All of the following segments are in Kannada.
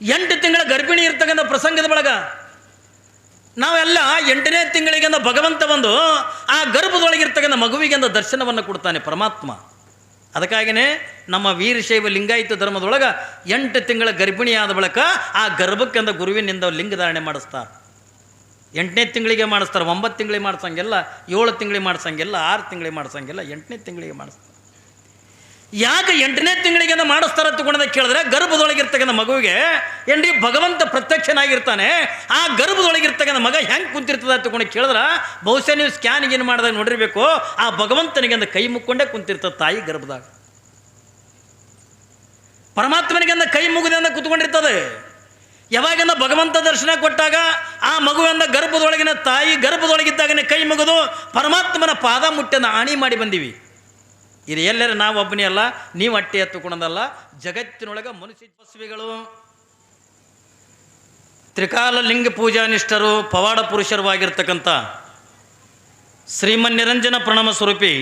ಎಂಟು ತಿಂಗಳ ಗರ್ಭಿಣಿ ಇರ್ತಕ್ಕಂಥ ಪ್ರಸಂಗದ ಬಳಗ ನಾವೆಲ್ಲ ಎಂಟನೇ ತಿಂಗಳಿಗೆಂದ ಭಗವಂತ ಬಂದು ಆ ಗರ್ಭದೊಳಗಿರ್ತಕ್ಕಂಥ ಮಗುವಿಗೆಂದ ದರ್ಶನವನ್ನು ಕೊಡ್ತಾನೆ ಪರಮಾತ್ಮ. ಅದಕ್ಕಾಗಿಯೇ ನಮ್ಮ ವೀರಶೈವ ಲಿಂಗಾಯಿತ ಧರ್ಮದೊಳಗೆ ಎಂಟು ತಿಂಗಳ ಗರ್ಭಿಣಿಯಾದ ಬಳಿಕ ಆ ಗರ್ಭಕ್ಕೆಂದ ಗುರುವಿನಿಂದ ಲಿಂಗಧಾರಣೆ ಮಾಡಿಸ್ತಾರೆ. ಎಂಟನೇ ತಿಂಗಳಿಗೆ ಮಾಡಿಸ್ತಾರೆ, ಒಂಬತ್ತು ತಿಂಗಳಿಗೆ ಮಾಡಿಸಂಗಿಲ್ಲ, ಏಳು ತಿಂಗಳಿಗೆ ಮಾಡಿಸಂಗಿಲ್ಲ, ಆರು ತಿಂಗಳಿಗೆ ಮಾಡಿಸಂಗಿಲ್ಲ ಎಂಟನೇ ತಿಂಗಳಿಗೆ ಮಾಡಿಸ್ತಾರೆ. ಯಾಕೆ ಎಂಟನೇ ತಿಂಗಳಿಗೆ ಮಾಡಿಸ್ತಾರೆ ತಗೊಂಡ ಕೇಳಿದ್ರೆ ಗರ್ಭದೊಳಗಿರ್ತಕ್ಕಂಥ ಮಗುವಿಗೆ ಎಂಡಿ ಭಗವಂತ ಪ್ರತ್ಯಕ್ಷನಾಗಿರ್ತಾನೆ. ಆ ಗರ್ಭದೊಳಗಿರ್ತಕ್ಕಂಥ ಮಗ ಹೆಂಗೆ ಕುಂತಿರ್ತದ ತಗೊಂಡು ಕೇಳಿದ್ರೆ ಬಹುಶಃ ನೀವು ಸ್ಕ್ಯಾನಿಂಗ್ ಏನು ಮಾಡಿದಾಗ ನೋಡಿರಬೇಕು, ಆ ಭಗವಂತನಿಗೆ ಅಂದ ಕೈ ಮುಕ್ಕೊಂಡೇ ಕುಂತಿರ್ತದೆ ತಾಯಿ ಗರ್ಭದಾಗ. ಪರಮಾತ್ಮನಿಗೆ ಅಂದ ಕೈ ಮುಗಿದಂದ ಕುತ್ಕೊಂಡಿರ್ತದೆ. ಯಾವಾಗಿಂದ ಭಗವಂತ ದರ್ಶನ ಕೊಟ್ಟಾಗ ಆ ಮಗುವಿಂದ ಗರ್ಭದೊಳಗಿನ ತಾಯಿ ಗರ್ಭದೊಳಗಿದ್ದಾಗನೇ ಕೈ ಮುಗಿದು ಪರಮಾತ್ಮನ ಪಾದ ಮುಟ್ಟನ್ನು ಆಣಿ ಮಾಡಿ ಬಂದೀವಿ. ಇದು ಎಲ್ಲರ ನಾವು ಒಬ್ಬನೇ ಅಲ್ಲ, ನೀವು ಅಟ್ಟೆ ಎತ್ತುಕೊಂಡದಲ್ಲ, ಜಗತ್ತಿನೊಳಗೆ ಮನುಷ್ಯ ಬಸವಿಗಳು ತ್ರಿಕಾಲ ಲಿಂಗ ಪೂಜಾನಿಷ್ಠರು, ಪವಾಡ ಪುರುಷರವಾಗಿರ್ತಕ್ಕಂಥ ಶ್ರೀಮನ್ ನಿರಂಜನ ಪ್ರಣಮ ಸ್ವರೂಪಿ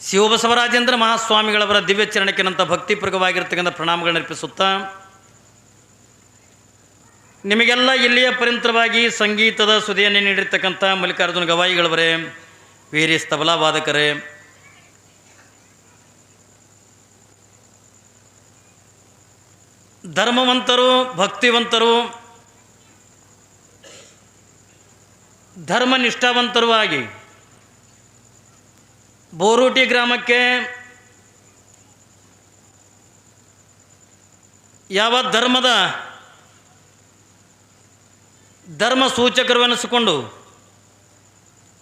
ಶಿವಬಸವರಾಜೇಂದ್ರ ಮಹಾಸ್ವಾಮಿಗಳವರ ದಿವ್ಯ ಚರಣಕ್ಕಿನಂತ ಭಕ್ತಿಪೂರ್ವಕವಾಗಿರ್ತಕ್ಕಂಥ ಪ್ರಣಾಮಗಳನ್ನು ಅರ್ಪಿಸುತ್ತಾ, ನಿಮಗೆಲ್ಲ ಇಲ್ಲಿಯ ಪರಿಂತರವಾಗಿ ಸಂಗೀತದ ಸುದಿಯನ್ನು ನೀಡಿರ್ತಕ್ಕಂಥ ಮಲ್ಲಿಕಾರ್ಜುನ ಗವಾಯಿಗಳವರೇ, ವೀರೇಶ್ ತಬಲಾ ಧರ್ಮವಂತರು, ಭಕ್ತಿವಂತರು, ಧರ್ಮನಿಷ್ಠಾವಂತರು ಆಗಿ ಬೋರೂಟಿ ಗ್ರಾಮಕ್ಕೆ ಯಾವ ಧರ್ಮದ ಧರ್ಮ ಸೂಚಕರು ಎನಿಸಿಕೊಂಡು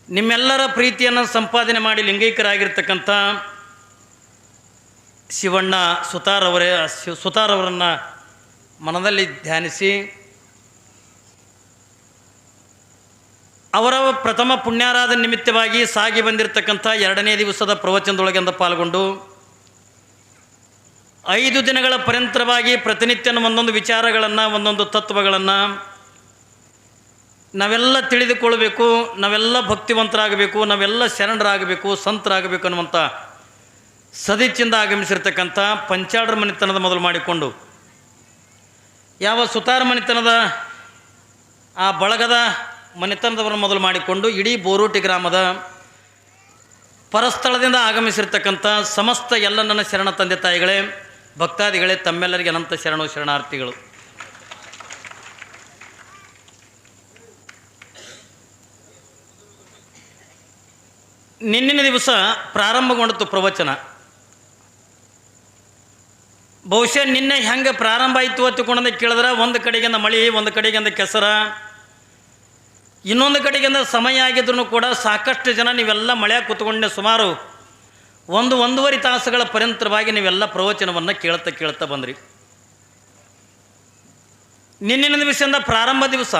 ನಿಮ್ಮೆಲ್ಲರ ಪ್ರೀತಿಯನ್ನು ಸಂಪಾದನೆ ಮಾಡಿ ಲಿಂಗೈಕ್ಯರಾಗಿರ್ತಕ್ಕಂಥ ಶಿವಣ್ಣ ಸುತಾರವರೇ ಸುತಾರವರನ್ನು ಮನದಲ್ಲಿ ಧ್ಯಾನಿಸಿ ಅವರ ಪ್ರಥಮ ಪುಣ್ಯಾರಾಧ ನಿಮಿತ್ತವಾಗಿ ಸಾಗಿ ಬಂದಿರತಕ್ಕಂಥ ಎರಡನೇ ದಿವಸದ ಪ್ರವಚನದೊಳಗೆಂದ ಪಾಲ್ಗೊಂಡು ಐದು ದಿನಗಳ ಪರ್ಯಂತರವಾಗಿ ಪ್ರತಿನಿತ್ಯನ ಒಂದೊಂದು ವಿಚಾರಗಳನ್ನು, ಒಂದೊಂದು ತತ್ವಗಳನ್ನು ನಾವೆಲ್ಲ ತಿಳಿದುಕೊಳ್ಬೇಕು, ನಾವೆಲ್ಲ ಭಕ್ತಿವಂತರಾಗಬೇಕು, ನಾವೆಲ್ಲ ಶರಣರಾಗಬೇಕು, ಸಂತರಾಗಬೇಕು ಅನ್ನುವಂಥ ಸದಿಚ್ಚಿಂದ ಆಗಮಿಸಿರ್ತಕ್ಕಂಥ ಪಂಚಾಡ್ರ ಮನೆತನದ ಮೊದಲು ಮಾಡಿಕೊಂಡು ಯಾವ ಸುತಾರ ಮನೆತನದ ಆ ಬಳಗದ ಮನೆತನದವರನ್ನು ಮೊದಲು ಮಾಡಿಕೊಂಡು ಇಡೀ ಬೋರೂಟಿ ಗ್ರಾಮದ ಪರಸ್ಥಳದಿಂದ ಆಗಮಿಸಿರ್ತಕ್ಕಂಥ ಸಮಸ್ತ ಎಲ್ಲ ನನ್ನ ಶರಣ ತಂದೆ ತಾಯಿಗಳೇ, ಭಕ್ತಾದಿಗಳೇ, ತಮ್ಮೆಲ್ಲರಿಗೆ ಅನಂತ ಶರಣು ಶರಣಾರ್ಥಿಗಳು. ನಿನ್ನಿನ ದಿವಸ ಪ್ರಾರಂಭಗೊಂಡಿತು ಪ್ರವಚನ. ಬಹುಶಃ ನಿನ್ನೆ ಹೆಂಗೆ ಪ್ರಾರಂಭ ಆಯಿತು ಅಂತ ಕೇಳಿದ್ರೆ, ಒಂದು ಕಡೆಗಿಂದ ಮಳೆ, ಒಂದು ಕಡೆಗಿಂದ ಕೆಸರ. ಇನ್ನೊಂದು ಕಡೆಗಿಂದ ಸಮಯ ಆಗಿದ್ರು ಕೂಡ ಸಾಕಷ್ಟು ಜನ ನೀವೆಲ್ಲ ಮಳೆ ಕೂತ್ಕೊಂಡೆ ಸುಮಾರು ಒಂದು ಒಂದೂವರೆ ತಾಸುಗಳ ಪರ್ಯಂತರವಾಗಿ ನೀವೆಲ್ಲ ಪ್ರವಚನವನ್ನು ಕೇಳ್ತಾ ಕೇಳ್ತಾ ಬಂದ್ರಿ. ನಿನ್ನಿನ ದಿವಸದಿಂದ ಪ್ರಾರಂಭ ದಿವಸ.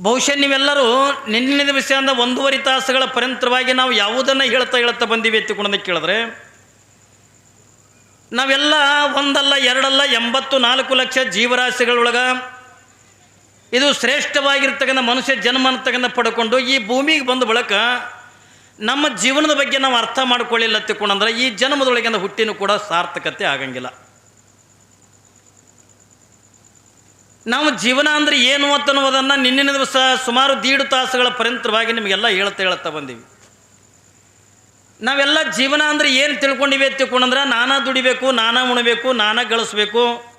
ಬಹುಶಃ ನೀವೆಲ್ಲರೂ ನಿನ್ನಿನ ದಿವಸದಿಂದ ಒಂದೂವರೆ ತಾಸುಗಳ ಪರ್ಯಂತರವಾಗಿ ನಾವು ಯಾವುದನ್ನು ಹೇಳ್ತಾ ಹೇಳ್ತಾ ಬಂದೀವಿ ಎತ್ತಿಕೊಂಡ ಕೇಳಿದ್ರೆ ನಾವೆಲ್ಲ ಒಂದಲ್ಲ, ಎರಡಲ್ಲ, ಎಂಬತ್ತು, ನಾಲ್ಕು ಲಕ್ಷ ಜೀವರಾಶಿಗಳೊಳಗೆ ಇದು ಶ್ರೇಷ್ಠವಾಗಿರ್ತಕ್ಕಂಥ ಮನುಷ್ಯ ಜನ್ಮ ಅಂತಕ್ಕಂಥ ಪಡ್ಕೊಂಡು ಈ ಭೂಮಿಗೆ ಬಂದ ಬಳಕ ನಮ್ಮ ಜೀವನದ ಬಗ್ಗೆ ನಾವು ಅರ್ಥ ಮಾಡ್ಕೊಳ್ಳಿಲ್ಲ ತಿಳ್ಕೊಂಡಂದ್ರೆ ಈ ಜನ್ಮದೊಳಗಿನ ಹುಟ್ಟಿನೂ ಕೂಡ ಸಾರ್ಥಕತೆ ಆಗಂಗಿಲ್ಲ. ನಾವು ಜೀವನ ಅಂದರೆ ಏನು ಅಂತನ್ನುವುದನ್ನು ನಿನ್ನಿನ ದಿವಸ ಸುಮಾರು ದೀಡು ತಾಸುಗಳ ಪರ್ಯಂತರವಾಗಿ ನಿಮಗೆಲ್ಲ ಹೇಳ್ತಾ ಹೇಳ್ತಾ ಬಂದೀವಿ. ನಾವೆಲ್ಲ ಜೀವನ ಅಂದರೆ ಏನು ತಿಳ್ಕೊಂಡಿವಿ ತಿಳ್ಕೊಂಡಂದ್ರೆ ನಾನಾ ದುಡಿಬೇಕು, ನಾನಾ ಉಣಬೇಕು, ನಾನಾ ಗಳಿಸ್ಬೇಕು.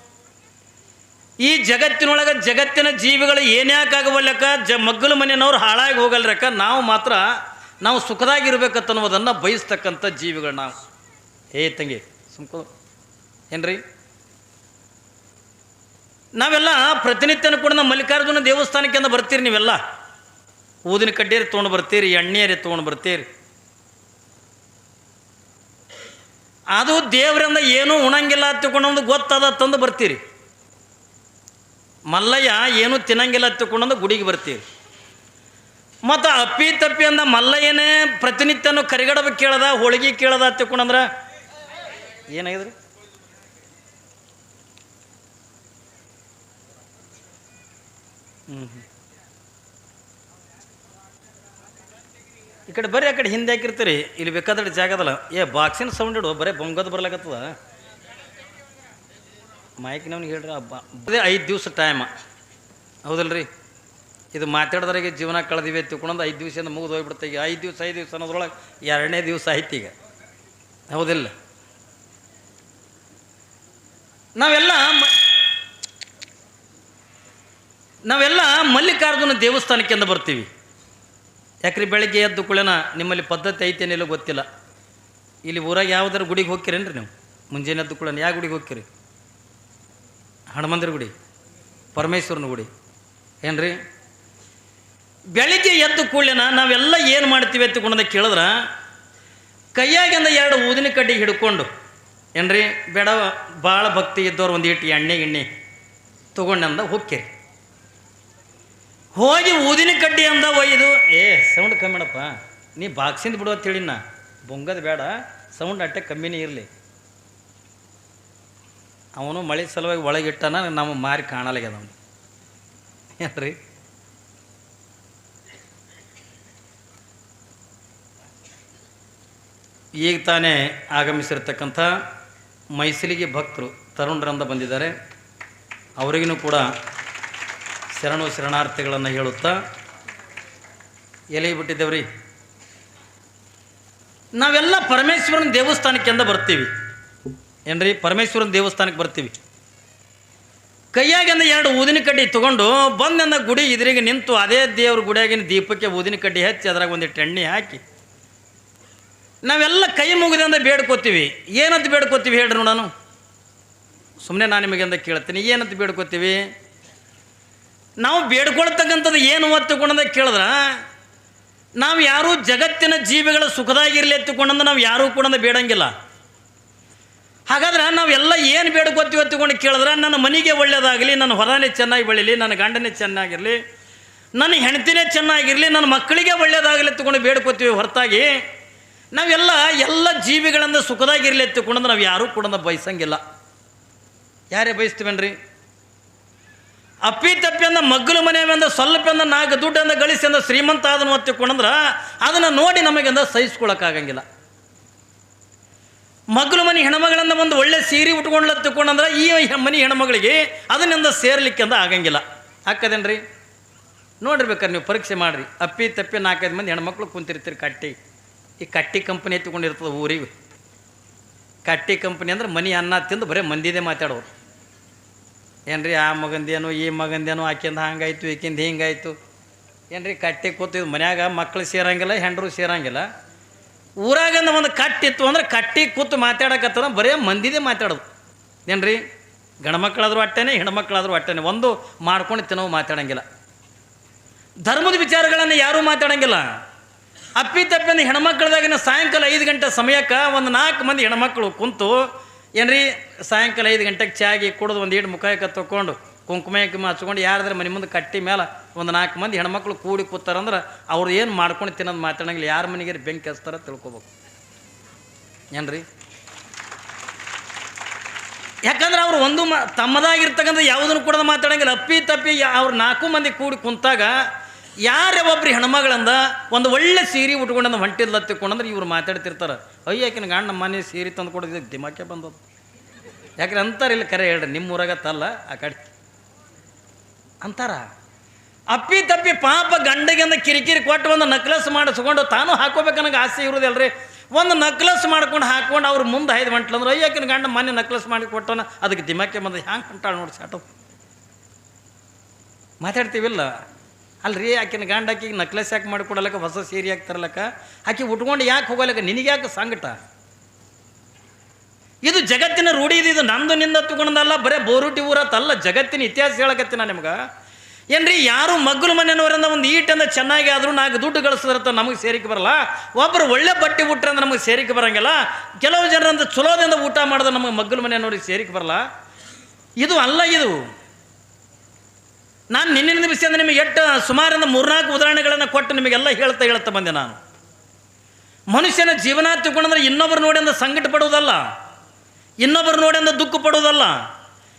ಈ ಜಗತ್ತಿನೊಳಗೆ ಜಗತ್ತಿನ ಜೀವಿಗಳು ಏನ್ಯಾಕಾಗವಲ್ಲಕ್ಕ ಜ ಮಗ್ಗಲು ಮನೆಯವ್ರು ಹಾಳಾಗಿ ಹೋಗಲ್ರಕ್ಕ ನಾವು ಮಾತ್ರ ನಾವು ಸುಖದಾಗಿರ್ಬೇಕತ್ತನ್ನುವುದನ್ನು ಬಯಸ್ತಕ್ಕಂಥ ಜೀವಿಗಳು ನಾವು. ಏ ತಂಗಿ ಸುಮ್ಕೋ ಏನ್ರಿ? ನಾವೆಲ್ಲ ಪ್ರತಿನಿತ್ಯನ ಕೂಡ ನಮ್ಮ ಮಲ್ಲಿಕಾರ್ಜುನ ದೇವಸ್ಥಾನಕ್ಕೆ ಬರ್ತೀರಿ ನೀವೆಲ್ಲ? ಊದಿನ ಕಡ್ಡಿಯರಿ ತೊಗೊಂಡು ಬರ್ತೀರಿ, ಎಣ್ಣೆಯರಿ ತೊಗೊಂಡು ಬರ್ತೀರಿ. ಅದು ದೇವರಿಂದ ಏನೂ ಉಣಂಗಿಲ್ಲ ತಿಳ್ಕೊಂಡೊಂದು ಗೊತ್ತದ ತಂದು ಬರ್ತೀರಿ. ಮಲ್ಲಯ್ಯ ಏನೂ ತಿನ್ನಂಗಿಲ್ಲ ತಿಳ್ಕೊಂಡೊಂದು ಗುಡಿಗೆ ಬರ್ತೀರಿ. ಮತ್ತು ಅಪ್ಪಿ ತಪ್ಪಿ ಅಂದ ಮಲ್ಲಯ್ಯನೇ ಪ್ರತಿನಿತ್ಯನೂ ಕರಿಗಡಬ ಕೇಳದ, ಹೋಳಿಗೆ ಕೇಳದ ತಿಳ್ಕೊಂಡಂದ್ರೆ ಏನಾಗಿದ್ರಿ? ಹ್ಞೂ ಈ ಕಡೆ ಬರ್ರಿ ಆ ಕಡೆ ಹಿಂದೆ ಹಾಕಿರ್ತೀರಿ, ಇಲ್ಲಿ ಬೇಕಾದ್ರೆ ಜಾಗದಲ್ಲ ಏ ಬಾಕ್ಸಿನ ಸೌಂಡ್ ಇಡು, ಬರೀ ಬೊಂಗದ ಬರ್ಲಾಕತ್ತದ. ಮಾಯಕಿನವ್ನಿಗೆ ಹೇಳ್ರಿ ಅದೇ ಐದು ದಿವಸ ಟೈಮ ಹೌದಲ್ರಿ? ಇದು ಮಾತಾಡಿದ್ರಾಗೆ ಜೀವನ ಕಳೆದಿವೆ ತಿಳ್ಕೊಂಡು ಐದು ದಿವಸದಿಂದ ಮುಗಿದು ಹೋಗ್ಬಿಡ್ತೀವಿ ಐದು ದಿವಸ ಐದು ದಿವಸ ಅನ್ನೋದ್ರೊಳಗೆ ಎರಡನೇ ದಿವಸ ಆಯ್ತು ಈಗ. ಹೌದಿಲ್ಲ? ನಾವೆಲ್ಲ ನಾವೆಲ್ಲ ಮಲ್ಲಿಕಾರ್ಜುನ ದೇವಸ್ಥಾನಕ್ಕೆ ಬರ್ತೀವಿ. ಯಾಕ್ರಿ ಬೆಳಗ್ಗೆ ಎದ್ದು ಕುಳೆನ ನಿಮ್ಮಲ್ಲಿ ಪದ್ಧತಿ ಐತೇನಿಲ್ಲ ಗೊತ್ತಿಲ್ಲ. ಇಲ್ಲಿ ಊರಾಗ ಯಾವ್ದಾರು ಗುಡಿಗೆ ಹೋಗ್ತೀರೇನ್ರಿ ನೀವು? ಮುಂಜಾನೆ ಎದ್ದು ಕುಳೆನ ಯಾವ ಗುಡಿಗೆ ಹೋಗ್ತೀರಿ? ಹನುಮಂದ್ರ ಗುಡಿ, ಪರಮೇಶ್ವರನ ಗುಡಿ. ಏನ್ರಿ? ಬೆಳಿಗ್ಗೆ ಎದ್ದು ಕೂಡಲೇನ ನಾವೆಲ್ಲ ಏನು ಮಾಡ್ತೀವಿ ಎತ್ತುಕೊಂಡ ಕೇಳಿದ್ರೆ, ಕೈಯಾಗಿಂದ ಎರಡು ಊದಿನ ಕಡ್ಡಿಗೆ ಹಿಡ್ಕೊಂಡು, ಏನ್ರಿ, ಬೇಡ ಭಾಳ ಭಕ್ತಿ ಇದ್ದವ್ರು ಒಂದು ಇಟ್ಟು ಎಣ್ಣೆ ಎಣ್ಣೆ ತೊಗೊಂಡಂದ ಹೋಗ್ತೀರಿ. ಹೋಗಿ ಊದಿನ ಕಡ್ಡಿ ಅಂದ ಒಯ್ದು. ಏ ಸೌಂಡ್ ಕಮ್ಮಿಡಪ್ಪ ನೀ ಬಾಕ್ಸಿಂದ ಬಿಡು ಅಂತ ಹೇಳಿನ ಬೊಂಗದ ಬೇಡ. ಸೌಂಡ್ ಅಟ್ಟೆ ಕಮ್ಮಿನೇ ಇರಲಿ. ಅವನು ಮಳೆ ಸಲುವಾಗಿ ಒಳಗಿಟ್ಟನ, ನಮ್ಮ ಮಾರಿ ಕಾಣಲಾಗ್ಯದ ಅವನು. ಏನ್ರಿ ಈಗ ತಾನೇ ಆಗಮಿಸಿರ್ತಕ್ಕಂಥ ಮೈಸಲಿಗೆ ಭಕ್ತರು ತರುಣರಂದ ಬಂದಿದ್ದಾರೆ. ಅವರಿಗೂ ಕೂಡ ಶರಣು ಶರಣಾರ್ಥಿಗಳನ್ನು ಹೇಳುತ್ತಾ ಎಲೆ ಬಿಟ್ಟಿದ್ದೇವ್ರಿ? ನಾವೆಲ್ಲ ಪರಮೇಶ್ವರನ ದೇವಸ್ಥಾನಕ್ಕೆ ಅಂದ ಬರ್ತೀವಿ. ಏನ್ರಿ? ಪರಮೇಶ್ವರನ ದೇವಸ್ಥಾನಕ್ಕೆ ಬರ್ತೀವಿ. ಕೈಯಾಗಿಂದ ಎರಡು ಊದಿನ ಕಡ್ಡಿ ತಗೊಂಡು ಬಂದಿಂದ ಗುಡಿ ಇದ್ರಿಗೆ ನಿಂತು ಅದೇ ದೇವ್ರ ಗುಡಿಯಾಗಿನ ದೀಪಕ್ಕೆ ಊದಿನ ಕಡ್ಡಿ ಹಚ್ಚಿ ಅದ್ರಾಗ ಒಂದಿಟ್ಟು ಎಣ್ಣೆ ಹಾಕಿ. ನಾವೆಲ್ಲ ಕೈ ಮುಗಿದಿಂದ ಬೇಡ್ಕೋತೀವಿ. ಏನಂತ ಬೇಡ್ಕೋತೀವಿ ಹೇಳ್ರಿ ನೋಡೋಣ ಸುಮ್ಮನೆ ನಾನು ನಿಮಗೆ ಅಂತ ಕೇಳ್ತೀನಿ. ಏನಂತ ಬೇಡ್ಕೋತೀವಿ? ನಾವು ಬೇಡ್ಕೊಳ್ತಕ್ಕಂಥದ್ದು ಏನು ಒತ್ತುಕೊಂಡಂದ ಕೇಳಿದ್ರೆ, ನಾವು ಯಾರೂ ಜಗತ್ತಿನ ಜೀವಿಗಳ ಸುಖದಾಗಿರಲಿ ಎತ್ತುಕೊಂಡಂದ ನಾವು ಯಾರೂ ಕೂಡ ಬೇಡಂಗಿಲ್ಲ. ಹಾಗಾದ್ರೆ ನಾವೆಲ್ಲ ಏನು ಬೇಡ್ಕೊತೀವಿ ಎತ್ತುಕೊಂಡು ಕೇಳಿದ್ರೆ, ನನ್ನ ಮನೆಗೆ ಒಳ್ಳೆಯದಾಗಲಿ ನನ್ನ ಹೊರನೇ ಚೆನ್ನಾಗಿ ಬೆಳೀಲಿ, ನನ್ನ ಗಂಡನೇ ಚೆನ್ನಾಗಿರಲಿ, ನನ್ನ ಹೆಂಡತಿನೇ ಚೆನ್ನಾಗಿರಲಿ, ನನ್ನ ಮಕ್ಕಳಿಗೆ ಒಳ್ಳೆಯದಾಗಲಿ ಎತ್ತುಕೊಂಡು ಬೇಡ್ಕೊತೀವಿ ಹೊರತಾಗಿ, ನಾವೆಲ್ಲ ಎಲ್ಲ ಜೀವಿಗಳಿಂದ ಸುಖದಾಗಿರಲಿ ಎತ್ತುಕೊಂಡಂದ್ರೆ ನಾವು ಯಾರೂ ಕೂಡ ಬಯಸಂಗಿಲ್ಲ. ಯಾರೇ ಬಯಸ್ತೀವೇನ್ರಿ? ಅಪ್ಪಿ ತಪ್ಪಿಂದ ಮಗ್ಗಲು ಮನೆಯವೆಂದ ಸ್ವಲ್ಪ ಅಂದ ನಾಲ್ಕು ದುಡ್ಡಂದ ಗಳಿಸಿಂದ ಶ್ರೀಮಂತ ಅದನ್ನು ಒತ್ತಿಕೊಂಡ್ರೆ ಅದನ್ನು ನೋಡಿ ನಮಗೆಂದ ಸಹಿಸ್ಕೊಳಕ್ಕಾಗಂಗಿಲ್ಲ ಮಗ್ಗಲು ಮನೆ ಹೆಣ್ಮಗಳನ್ನ ಒಂದು ಒಳ್ಳೆ ಸೀರೆ ಉಟ್ಕೊಂಡ್ಲ ತಿಳ್ಕೊಂಡಂದ್ರೆ ಈ ಮನೆ ಹೆಣ್ಮಗಳಿಗೆ ಅದನ್ನಿಂದ ಸೇರ್ಲಿಕ್ಕೆ ಅಂದ ಆಗಂಗಿಲ್ಲ. ಹಾಕದೇನ್ರಿ? ನೋಡಿರ್ಬೇಕಾರೆ ನೀವು ಪರೀಕ್ಷೆ ಮಾಡಿರಿ. ಅಪ್ಪಿ ತಪ್ಪಿ ನಾಲ್ಕೈದು ಮಂದಿ ಹೆಣ್ಮಕ್ಳು ಕುಂತಿರ್ತೀರಿ ಕಟ್ಟಿ. ಈ ಕಟ್ಟಿ ಕಂಪನಿ ಎತ್ತಿಕೊಂಡಿರ್ತದೆ ಊರಿಗೆ. ಕಟ್ಟಿ ಕಂಪನಿ ಅಂದ್ರೆ ಮನಿ ಅನ್ನ ತಿಂದು ಬರೀ ಮಂದಿದೇ ಮಾತಾಡೋರು. ಏನ್ರಿ ಆ ಮಗಂದೇನು, ಈ ಮಗಂದೇನು, ಆಕಿಂದ ಹಂಗಾಯ್ತು, ಈಕಿಂದ ಹಿಂಗಾಯ್ತು. ಏನ್ರಿ ಕಟ್ಟಿ ಕೂತಿದ್ದು ಮನ್ಯಾಗ ಮಕ್ಕಳು ಸೇರಂಗಿಲ್ಲ, ಹೆಂಡರು ಸೇರಂಗಿಲ್ಲ. ಊರಾಗಂದ ಒಂದು ಕಟ್ಟಿತ್ತು ಅಂದ್ರೆ ಕಟ್ಟಿ ಕೂತು ಮಾತಾಡಕತ್ತದ, ಬರೀ ಮಂದಿದೇ ಮಾತಾಡೋದು. ಏನ್ರಿ? ಗಂಡ್ಮಕ್ಳಾದ್ರೂ ಅಟ್ಟೆನೆ ಹೆಣ್ಮಕ್ಳಾದ್ರೂ ಅಟ್ಟೆನೆ, ಒಂದು ಮಾಡ್ಕೊಂಡು ತಿನ್ನೋ ಮಾತಾಡಂಗಿಲ್ಲ. ಧರ್ಮದ ವಿಚಾರಗಳನ್ನು ಯಾರೂ ಮಾತಾಡಂಗಿಲ್ಲ. ಅಪ್ಪಿ ತಪ್ಪಿಂದ ಹೆಣ್ಮಕ್ಳದಾಗಿನ ಸಾಯಂಕಾಲ ಐದು ಗಂಟೆ ಸಮಯಕ್ಕೆ ಒಂದು ನಾಲ್ಕು ಮಂದಿ ಹೆಣ್ಮಕ್ಳು ಕುಂತು ಏನ್ರಿ? ಸಾಯಂಕಾಲ ಐದು ಗಂಟೆಗೆ ಚಾಗಿ ಕುಡಿದು ಒಂದು ಈಡು ಮುಖಕ್ಕೆ ತಗೊಂಡು ಕುಂಕುಮ ಕುಮ ಹಚ್ಕೊಂಡು ಯಾರಾದ್ರೆ ಮನೆ ಮುಂದೆ ಕಟ್ಟಿ ಮೇಲೆ ಒಂದು ನಾಲ್ಕು ಮಂದಿ ಹೆಣ್ಮಕ್ಳು ಕೂಡಿ ಕೂತಾರಂದ್ರೆ ಅವ್ರು ಏನು ಮಾಡ್ಕೊಂಡು ತಿನ್ನೋದು ಮಾತಾಡಂಗಿಲ್ಲ. ಯಾರ ಮನೆಗೆ ಬೆಂಕಿ ಹಚ್ತಾರ ತಿಳ್ಕೊಬೇಕು. ಏನ್ರಿ? ಯಾಕಂದ್ರೆ ಅವ್ರು ಒಂದು ಮಾ ತಮ್ಮದಾಗಿರ್ತಕ್ಕಂಥ ಯಾವುದನ್ನು ಕೂಡ ಮಾತಾಡಂಗಿಲ್ಲ. ಅಪ್ಪಿ ತಪ್ಪಿ ಅವ್ರು ನಾಲ್ಕು ಮಂದಿ ಕೂಡಿ ಕುಂತಾಗ ಯಾರೇ ಒಬ್ರು ಹೆಣ್ಮಗಳಂದ ಒಂದು ಒಳ್ಳೆ ಸೀರೆ ಉಟ್ಕೊಂಡಂದು ಹೊಂಟಿಲ್ಲ ತಿಳ್ಕೊಂಡಂದ್ರೆ ಇವ್ರು ಮಾತಾಡ್ತಿರ್ತಾರೆ. ಅಯ್ಯಾಕಿನ ನಮ್ಮ ಮನೆ ಸೀರೆ ತಂದು ಕೊಡೋದು ದಿಮಾಕೆ ಬಂದದ್ದು ಯಾಕಂದ್ರೆ ಅಂತಾರೆ ಇಲ್ಲಿ ಕರೆ ಹೇಳ್ರಿ, ನಿಮ್ಮ ಊರಾಗತ್ತಲ್ಲ ಆ ಕಡೆ. ಅಂತಾರ? ಅಪ್ಪಿ ತಪ್ಪಿ ಪಾಪ ಗಂಡಗಿಂದ ಕಿರಿಕಿರಿ ಕೊಟ್ಟು ಒಂದು ನಕ್ಲಸ್ ಮಾಡಿಸ್ಕೊಂಡು ತಾನು ಹಾಕೋಬೇಕನ್ನಂಗೆ ಆಸೆ ಇರೋದಲ್ರಿ ಒಂದು ನಕ್ಲಸ್ ಮಾಡ್ಕೊಂಡು ಹಾಕ್ಕೊಂಡು ಅವ್ರು ಮುಂದೆ ಐದು ಗಂಟ್ಲಂದ್ರೆ ಅಯ್ಯಕ್ಕಿನ ಗಂಡ ಮನೆ ನಕ್ಲಸ್ ಮಾಡಿ ಕೊಟ್ಟನ, ಅದಕ್ಕೆ ದಿಮಾಕೆ ಬಂದ ಹ್ಯಾಂಗೆ ಹೊಂಟಾಳ ನೋಡಿ ಸಾಟು. ಮಾತಾಡ್ತೀವಿಲ್ಲ? ಅಲ್ರಿ, ಆಕಿನ ಗಂಡ ಆಕಿಗೆ ನಕ್ಲೆಸ್ ಯಾಕೆ ಮಾಡಿಕೊಡಲಕ್ಕ, ಹೊಸ ಸೀರೆ ತರಲಕ್ಕ? ಆಕಿ ಉಟ್ಕೊಂಡು ಯಾಕೆ ಹೋಗಲಕ್ಕ? ನಿನಗೆ ಯಾಕೆ ಸಂಕಟ? ಇದು ಜಗತ್ತಿನ ರೂಢಿ ಇದು ಇದು ನಂದು ತಗೊಂಡಲ್ಲ, ಬರೇ ಬೋರುಟಿ ಊರತ್ತಲ್ಲ ಜಗತ್ತಿನ ಇತಿಹಾಸ ಹೇಳಕತ್ತಿನ ನಿಮ್ಗೆ. ಏನ್ರಿ, ಯಾರು ಮಗ್ಗಲು ಮನೆಯವರಿಂದ ಒಂದು ಈಟಂದ ಚೆನ್ನಾಗಿ ಆದರೂ ನಾಲ್ಕು ದುಡ್ಡು ಗಳಿಸಿದ್ರಂತ ನಮಗೆ ಸೇರಿಕೆ ಬರಲ್ಲ. ಒಬ್ಬರು ಒಳ್ಳೆ ಬಟ್ಟೆ ಬಿಟ್ರೆ ಅಂದ್ರೆ ನಮಗೆ ಸೇರಿಕೆ ಬರೋಂಗಿಲ್ಲ. ಕೆಲವು ಜನರಂತ ಚಲೋದಿಂದ ಊಟ ಮಾಡಿದ್ರೆ ನಮಗೆ ಮಗ್ಗಲು ಮನೆಯವ್ರಿಗೆ ಸೇರಿಕೆ ಬರಲ್ಲ. ಇದು ಅಲ್ಲ ಇದು. ನಾನು ನಿನ್ನಿನ ದಿವಸ ಅಂದ್ರೆ ನಿಮಗೆ ಎಷ್ಟು ಸುಮಾರಿಂದ ಮೂರ್ನಾಲ್ಕು ಉದಾಹರಣೆಗಳನ್ನು ಕೊಟ್ಟು ನಿಮಗೆಲ್ಲ ಹೇಳ್ತಾ ಹೇಳ್ತಾ ಬಂದೆ ನಾನು. ಮನುಷ್ಯನ ಜೀವನ ತಿಳ್ಕೊಂಡಂದ್ರೆ ಇನ್ನೊಬ್ಬರು ನೋಡಿ ಅಂದ್ರೆ ಸಂಕಟ ಪಡುವುದಲ್ಲ ಇನ್ನೊಬ್ಬರು ನೋಡಿ ಅಂದ ದುಃಖ ಪಡುವುದಲ್ಲ,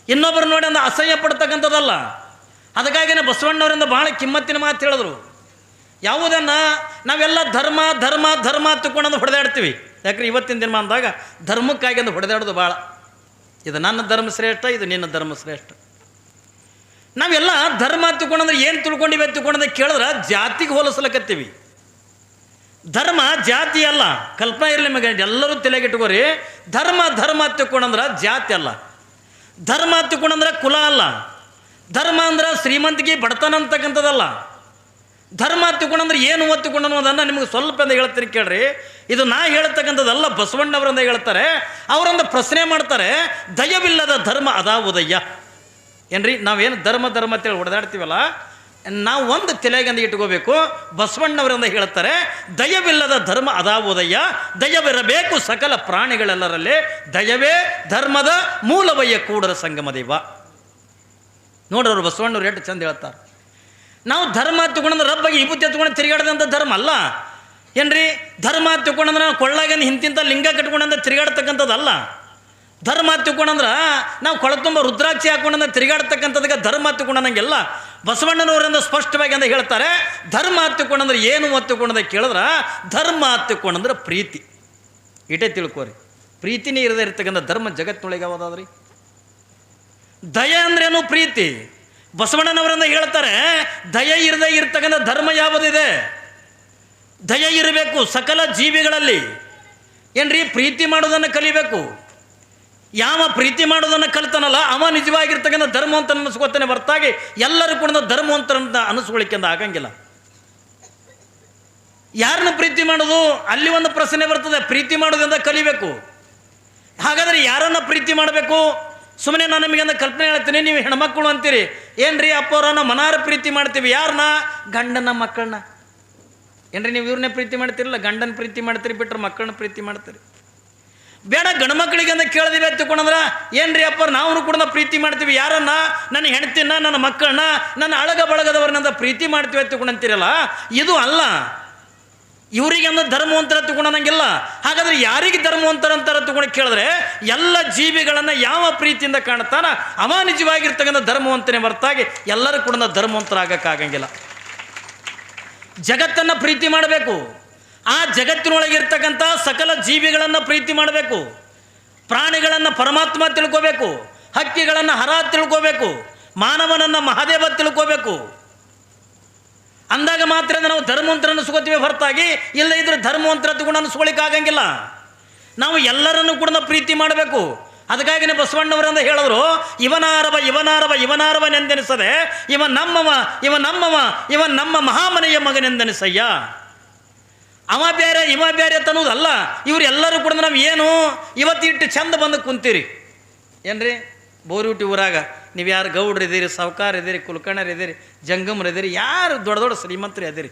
ಇನ್ನೊಬ್ಬರು ನೋಡಿ ಅಂದ ಅಸಹ್ಯ ಪಡ್ತಕ್ಕಂಥದ್ದಲ್ಲ. ಅದಕ್ಕಾಗಿನೇ ಬಸವಣ್ಣವರಿಂದ ಭಾಳ ಕಿಮ್ಮತ್ತಿನ ಮಾತು ಹೇಳಿದ್ರು. ಯಾವುದನ್ನು ನಾವೆಲ್ಲ ಧರ್ಮ ಧರ್ಮ ಧರ್ಮ ತಿಳ್ಕೊಂಡಂದು ಹೊಡೆದಾಡ್ತೀವಿ. ಯಾಕಂದ್ರೆ ಇವತ್ತಿನ ದಿನ ಅಂದಾಗ ಧರ್ಮಕ್ಕಾಗಿ ಅಂದು ಹೊಡೆದಾಡೋದು ಭಾಳ. ಇದು ನನ್ನ ಧರ್ಮ ಶ್ರೇಷ್ಠ, ಇದು ನಿನ್ನ ಧರ್ಮ ಶ್ರೇಷ್ಠ. ನಾವೆಲ್ಲ ಧರ್ಮ ತಿಳ್ಕೊಂಡ್ರೆ ಏನು ತಿಳ್ಕೊಂಡಿವೆ ತಿಳ್ಕೊಂಡಂದ್ರೆ ಕೇಳಿದ್ರೆ ಜಾತಿಗೆ ಹೋಲಿಸ್ಲಕತ್ತೀವಿ. ಧರ್ಮ ಜಾತಿ ಅಲ್ಲ. ಕಲ್ಪನಾ ಇರಲಿ ನಿಮಗೆ ಎಲ್ಲರೂ ತಲೆಗಿಟ್ಕೋರಿ. ಧರ್ಮ ಧರ್ಮ ಅಂದ್ರೆ ಜಾತಿ ಅಲ್ಲ. ಧರ್ಮ ಅಂದ್ರೆ ಕುಲ ಅಲ್ಲ. ಧರ್ಮ ಅಂದ್ರೆ ಶ್ರೀಮಂತಿಗೆ ಬಡತನ ಅಂತಕ್ಕಂಥದ್ದಲ್ಲ. ಧರ್ಮ ಅಂದ್ರೆ ಏನು ಓದ್ತಿಕೊಂಡು ಅನ್ನೋದನ್ನು ನಿಮಗೆ ಸ್ವಲ್ಪ ಅಂತ ಹೇಳ್ತೀನಿ ಕೇಳ್ರಿ. ಇದು ನಾ ಹೇಳ್ತಕ್ಕಂಥದ್ದಲ್ಲ ಬಸವಣ್ಣವರಂದ ಹೇಳ್ತಾರೆ. ಅವರೊಂದು ಪ್ರಶ್ನೆ ಮಾಡ್ತಾರೆ. ದಯವಿಲ್ಲದ ಧರ್ಮ ಅದಾವುದಯ್ಯ ಏನ್ರಿ, ನಾವೇನು ಧರ್ಮ ಧರ್ಮ ಅಂತೇಳಿ ಹೊಡೆದಾಡ್ತೀವಲ್ಲ ನಾವು ಒಂದು ತಲೆಗಂದು ಇಟ್ಕೋಬೇಕು. ಬಸವಣ್ಣವರಿಂದ ಹೇಳ್ತಾರೆ, ದಯವಿಲ್ಲದ ಧರ್ಮ ಅದಾವುದಯ್ಯ ದಯವಿರಬೇಕು ಸಕಲ ಪ್ರಾಣಿಗಳೆಲ್ಲರಲ್ಲಿ. ದಯವೇ ಧರ್ಮದ ಮೂಲವಯ್ಯ ಕೂಡರ ಸಂಗಮ ದೈವ. ನೋಡ್ರವ್ರು ಬಸವಣ್ಣವ್ರು ಎಷ್ಟು ಚಂದ ಹೇಳ್ತಾರೆ. ನಾವು ಧರ್ಮ ತಗೊಂಡ್ರೆ ರಬ್ಬಗೆ ವಿಭೂತಿ ಎತ್ಕೊಂಡು ತಿರುಗಾಡದಂಥ ಧರ್ಮ ಅಲ್ಲ. ಏನ್ರಿ? ಧರ್ಮ ತಿಳ್ಕೊಂಡಂದ್ರೆ ನಾವು ಕೊಳ್ಳಾಗಿಂದ ಹಿಂತಿಂತ ಲಿಂಗ ಕಟ್ಕೊಂಡಂತ ತಿರುಗಾಡ್ತಕ್ಕಂಥದ್ದಲ್ಲ. ಧರ್ಮ ತಿಳ್ಕೊಂಡಂದ್ರೆ ನಾವು ಕೊಳ ತುಂಬ ರುದ್ರಾಕ್ಷಿ ಹಾಕೊಂಡಂದ್ರೆ ತಿರುಗಾಡ್ತಕ್ಕಂಥದಕ್ಕೆ ಧರ್ಮ ತಿಳ್ಕೊಂಡಂಗೆಲ್ಲ. ಬಸವಣ್ಣನವರಿಂದ ಸ್ಪಷ್ಟವಾಗಿ ಅಂತ ಹೇಳ್ತಾರೆ, ಧರ್ಮ ಹತ್ತಿಕೊಂಡಂದ್ರೆ ಏನು ತಿಳ್ಕೊಂಡಂದ್ರೆ ಕೇಳಿದ್ರೆ, ಧರ್ಮ ಹತ್ತಿಕೊಂಡಂದ್ರೆ ಪ್ರೀತಿ. ಇಟೇ ತಿಳ್ಕೋರಿ, ಪ್ರೀತಿನೇ ಇರದೇ ಇರ್ತಕ್ಕಂಥ ಧರ್ಮ ಜಗತ್ತಿನೊಳಗೆ ಯಾವುದಾದ್ರಿ? ದಯ ಅಂದ್ರೇನು ಪ್ರೀತಿ? ಬಸವಣ್ಣನವರಿಂದ ಹೇಳ್ತಾರೆ, ದಯ ಇರದೇ ಇರ್ತಕ್ಕಂಥ ಧರ್ಮ ಯಾವುದಿದೆ? ದಯ ಇರಬೇಕು ಸಕಲ ಜೀವಿಗಳಲ್ಲಿ. ಏನ್ರಿ? ಪ್ರೀತಿ ಮಾಡೋದನ್ನು ಕಲಿಬೇಕು. ಯಾವ ಪ್ರೀತಿ ಮಾಡೋದನ್ನು ಕಲಿತಾನಲ್ಲ, ಅವ ನಿಜವಾಗಿರ್ತಕ್ಕಂಥ ಧರ್ಮವಂತ ಅನಿಸ್ಕೋತಾನೆ ಹೊರತಾಗಿ ಎಲ್ಲರೂ ಕೂಡ ಧರ್ಮವಂತರಂತ ಅನಿಸ್ಕೊಳ್ಳಿಕ್ಕೆ ಆಗಂಗಿಲ್ಲ. ಯಾರನ್ನ ಪ್ರೀತಿ ಮಾಡೋದು? ಅಲ್ಲಿ ಒಂದು ಪ್ರಶ್ನೆ ಬರ್ತದೆ, ಪ್ರೀತಿ ಮಾಡೋದ್ರಿಂದ ಕಲಿಬೇಕು. ಹಾಗಾದ್ರೆ ಯಾರನ್ನ ಪ್ರೀತಿ ಮಾಡಬೇಕು? ಸುಮ್ಮನೆ ನಾನು ನಿಮಗೆ ಒಂದು ಕಲ್ಪನೆ ಹೇಳ್ತೀನಿ, ನೀವು ಹೆಣ್ಮಕ್ಳು ಅಂತೀರಿ. ಏನ್ರಿ ಅಪ್ಪವ್ರನ್ನ ಮನಾರ ಪ್ರೀತಿ ಮಾಡ್ತೀವಿ ಯಾರನ್ನ ಗಂಡನ ಮಕ್ಕಳನ್ನ ಏನ್ರಿ ನೀವು ಇವ್ರನ್ನೇ ಪ್ರೀತಿ ಮಾಡ್ತೀರಲ್ಲ, ಗಂಡನ ಪ್ರೀತಿ ಮಾಡ್ತೀರಿ ಬಿಟ್ಟರೆ ಮಕ್ಕಳನ್ನ ಪ್ರೀತಿ ಮಾಡ್ತೀರಿ? ಬೇಡ ಗಂಡ್ಮಕ್ಳಿಗೆ ಅಂತ ಕೇಳ್ದಿವಿ ತಿಳ್ಕೊಂಡ್ರ ಏನ್ರಿ ಅಪ್ಪ ನಾವು ಕೂಡ ಪ್ರೀತಿ ಮಾಡ್ತೀವಿ. ಯಾರನ್ನ? ನನ್ನ ಹೆಣ್ತಿನ ನನ್ನ ಮಕ್ಕಳನ್ನ, ನನ್ನ ಅಳಗ ಬಳಗದವ್ರನ್ನ ಪ್ರೀತಿ ಮಾಡ್ತೀವಿ ಎತ್ತಿಕೊಂಡಂತೀರಲ್ಲ ಇದು ಅಲ್ಲ. ಇವರಿಗೆ ಅಂದ್ರೆ ಧರ್ಮವಂತರ ತಗೊಂಡಂಗಿಲ್ಲ ಹಾಗಾದ್ರೆ ಯಾರಿಗೆ ಧರ್ಮವಂತರ ಅಂತಾರ ತಗೊಂಡು ಕೇಳಿದ್ರೆ, ಎಲ್ಲ ಜೀವಿಗಳನ್ನು ಯಾವ ಪ್ರೀತಿಯಿಂದ ಕಾಣ್ತಾನ ಅವ ನಿಜವಾಗಿರ್ತಕ್ಕಂಥ ಧರ್ಮವಂತನೇ ಹೊರತಾಗಿ ಎಲ್ಲರೂ ಕೂಡ ಧರ್ಮವಂತರ ಆಗಕ್ಕಾಗಂಗಿಲ್ಲ ಜಗತ್ತನ್ನು ಪ್ರೀತಿ ಮಾಡಬೇಕು. ಆ ಜಗತ್ತಿನೊಳಗಿರ್ತಕ್ಕಂಥ ಸಕಲ ಜೀವಿಗಳನ್ನು ಪ್ರೀತಿ ಮಾಡಬೇಕು. ಪ್ರಾಣಿಗಳನ್ನು ಪರಮಾತ್ಮ ತಿಳ್ಕೋಬೇಕು. ಹಕ್ಕಿಗಳನ್ನು ಹರ ತಿಳ್ಕೋಬೇಕು. ಮಾನವನನ್ನು ಮಹಾದೇವ ತಿಳ್ಕೋಬೇಕು. ಅಂದಾಗ ಮಾತ್ರ ನಾವು ಧರ್ಮವಂತರ ಅನಿಸ್ಕೋತೀವಿ ಹೊರತಾಗಿ ಇಲ್ಲ ಇದ್ರೆ ಧರ್ಮವಂತರ ಅನಿಸ್ಕೊಳಿಕ್ ಆಗಂಗಿಲ್ಲ. ನಾವು ಎಲ್ಲರನ್ನು ಕೂಡ ಪ್ರೀತಿ ಮಾಡಬೇಕು. ಅದಕ್ಕಾಗಿನೇ ಬಸವಣ್ಣವರಂದ ಹೇಳಿದ್ರು, ಇವನಾರವ ಇವನಾರವ ಇವನಾರವ ನೆಂದೆನಿಸದೆ, ಇವ ನಮ್ಮವ ಇವ ನಮ್ಮವ, ಇವ ನಮ್ಮ ಮಹಾಮನೆಯ ಮಗನೆಂದೆನಿಸಯ್ಯ. ಅವ ಬೇರೆ, ಇವ ಬೇರೆ ಅನ್ನೋದಲ್ಲ ಇವ್ರು ಎಲ್ಲರೂ ಕೂಡ ನಾವು ಏನು? ಇವತ್ತು ಇಟ್ಟು ಚಂದ ಬಂದು ಕುಂತೀರಿ. ಏನ್ರಿ? ಬೋರಿಹುಟ್ಟಿ ಊರಾಗ ನೀವು ಯಾರು ಗೌಡ್ರು ಇದ್ದೀರಿ ಸಾವ್ಕಾರ ಇದ್ದೀರಿ ಕುಲ್ಕರ್ಣರು ಇದ್ದೀರಿ ಜಂಗಮರ ಇದ್ದೀರಿ ಯಾರು ದೊಡ್ಡ ದೊಡ್ಡ ಶ್ರೀಮಂತರು ಇದ್ದೀರಿ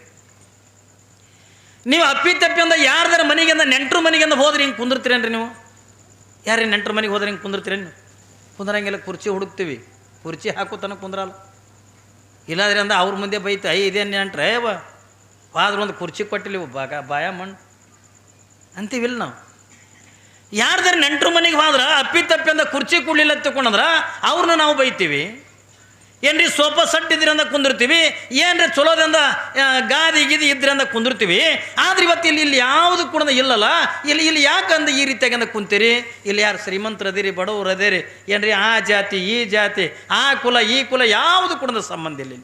ನೀವು ಅಪ್ಪಿ ತಪ್ಪಿ ಅಂದ ಯಾರ್ದಾರ ಮನೆಗಿಂದ ನೆಂಟರು ಮನೆಗಿಂದ ಹೋದ್ರೆ ಹಿಂಗೆ ಕುಂದಿರ್ತೀರೇನ್ರಿ ನೀವು? ಯಾರೇ ನೆಂಟ್ರ ಮನೆಗೆ ಹೋದ್ರೆ ಹಿಂಗೆ ಕುಂದಿರ್ತೀರೇನು ಕುಂದ್ರಂಗೆಲ್ಲ, ಕುರ್ಚಿ ಹುಡುಕ್ತೀವಿ. ಕುರ್ಚಿ ಹಾಕೋತನ ಕುಂದ್ರಲ್ಲ. ಇಲ್ಲಾದ್ರೆ ಅಂದ ಅವ್ರ ಮುಂದೆ ಬೈತು ಐ ಇದೇನು ನೆಂಟ್ರೆ ಬಾ ಆದ್ರೆ ಒಂದು ಕುರ್ಚಿ ಕೊಟ್ಟಿಲ್ಲ ಇವು ಬಾಗ ಬಾಯ ಮಣ್ಣು. ಅಂತೀವಿಲ್ಲ ನಾವು. ಯಾರ್ದಾರು ನೆಂಟರು ಮನೆಗೆ ಹೋದ್ರ, ಅಪ್ಪಿ ತಪ್ಪಿ ಅಂದ ಕುರ್ಚಿ ಕೊಡ್ಲಿಲ್ಲ ತಿಳ್ಕೊಂಡ್ರ ಅವ್ರನ್ನ ನಾವು ಬೈತೀವಿ. ಏನ್ರಿ ಸೋಫಾ ಸಟ್ ಇದ್ರಿ ಅಂದ ಕುಂದಿರ್ತೀವಿ, ಏನ್ರಿ ಚಲೋದಿಂದ ಗಾದಿ ಗೀದಿ ಇದ್ರಿ ಅಂದ ಕುಂದಿರ್ತೀವಿ. ಆದ್ರೆ ಇವತ್ತು ಇಲ್ಲಿ ಇಲ್ಲಿ ಯಾವುದು ಕೂಡ ಇಲ್ಲಲ್ಲ, ಇಲ್ಲಿ ಇಲ್ಲಿ ಯಾಕಂದ ಈ ರೀತಿಯಾಗಿ ಅಂದ ಕುಂತೀರಿ? ಇಲ್ಲಿ ಯಾರು ಶ್ರೀಮಂತರ ಅದಿರಿ, ಬಡವರು ಅದಿರಿ, ಏನ್ರಿ ಆ ಜಾತಿ, ಈ ಜಾತಿ, ಆ ಕುಲ, ಈ ಕುಲ, ಯಾವುದು ಕೂಡ ಸಂಬಂಧ ಇಲ್ಲಿ.